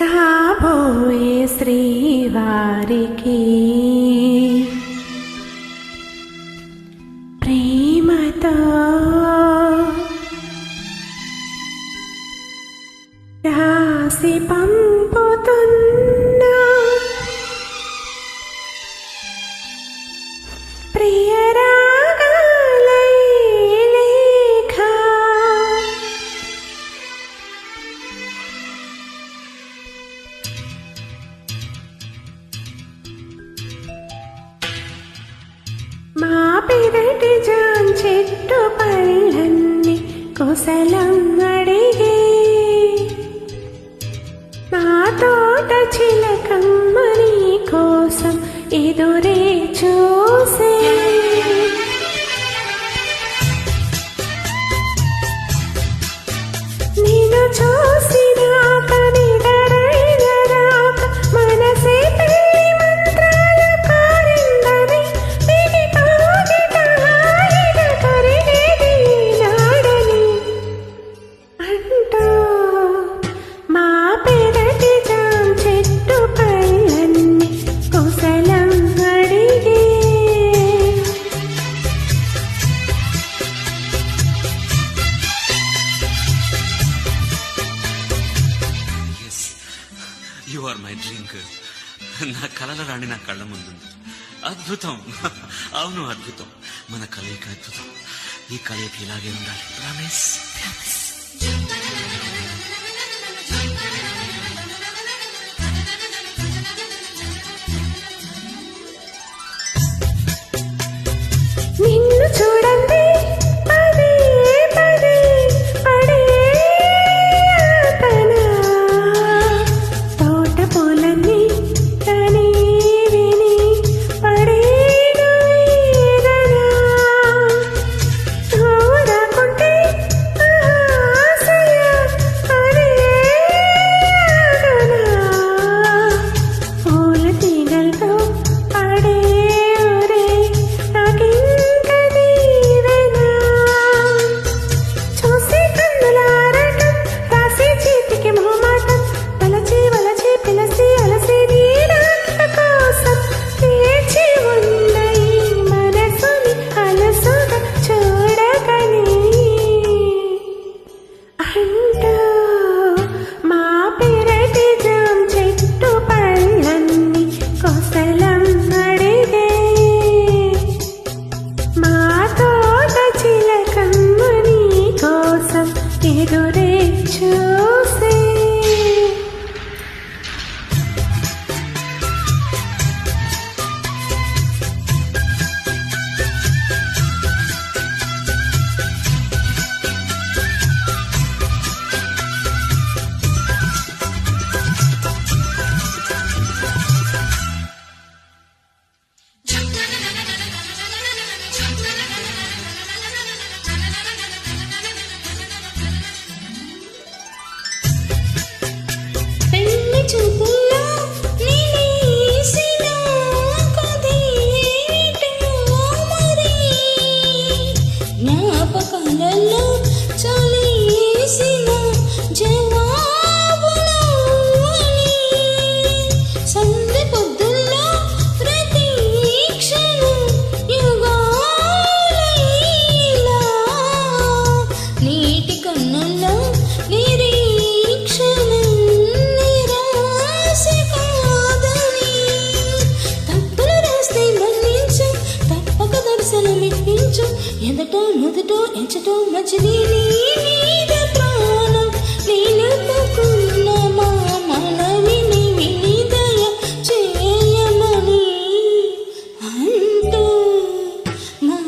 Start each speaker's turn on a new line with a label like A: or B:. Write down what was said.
A: కాబోయే శ్రీవారికి ప్రేమతో రాసి పంపు చెట్టు పళ్ళన్ని కుశలం అడిగే. నా తోట చిలకమ్మ నీ కోసం ఎదురే
B: యు ఆర్ మై డ్రింక్ నా కలల రాణి నా కళ్ళ ముందుంది. అద్భుతం. అవును అద్భుతం. మన కలయిక అద్భుతం. ఈ కలయిక ఇలాగే ఉండాలి. ప్రామిస్
A: ప్రామిస్ এদরে ছো ప్రపంచం ఎందట నుదుటో ఎంచటో మంచిది నీద ప్రాణం. నిలుపుకున్న మా మనవిని వినిదయ చేయమని అంటూ మా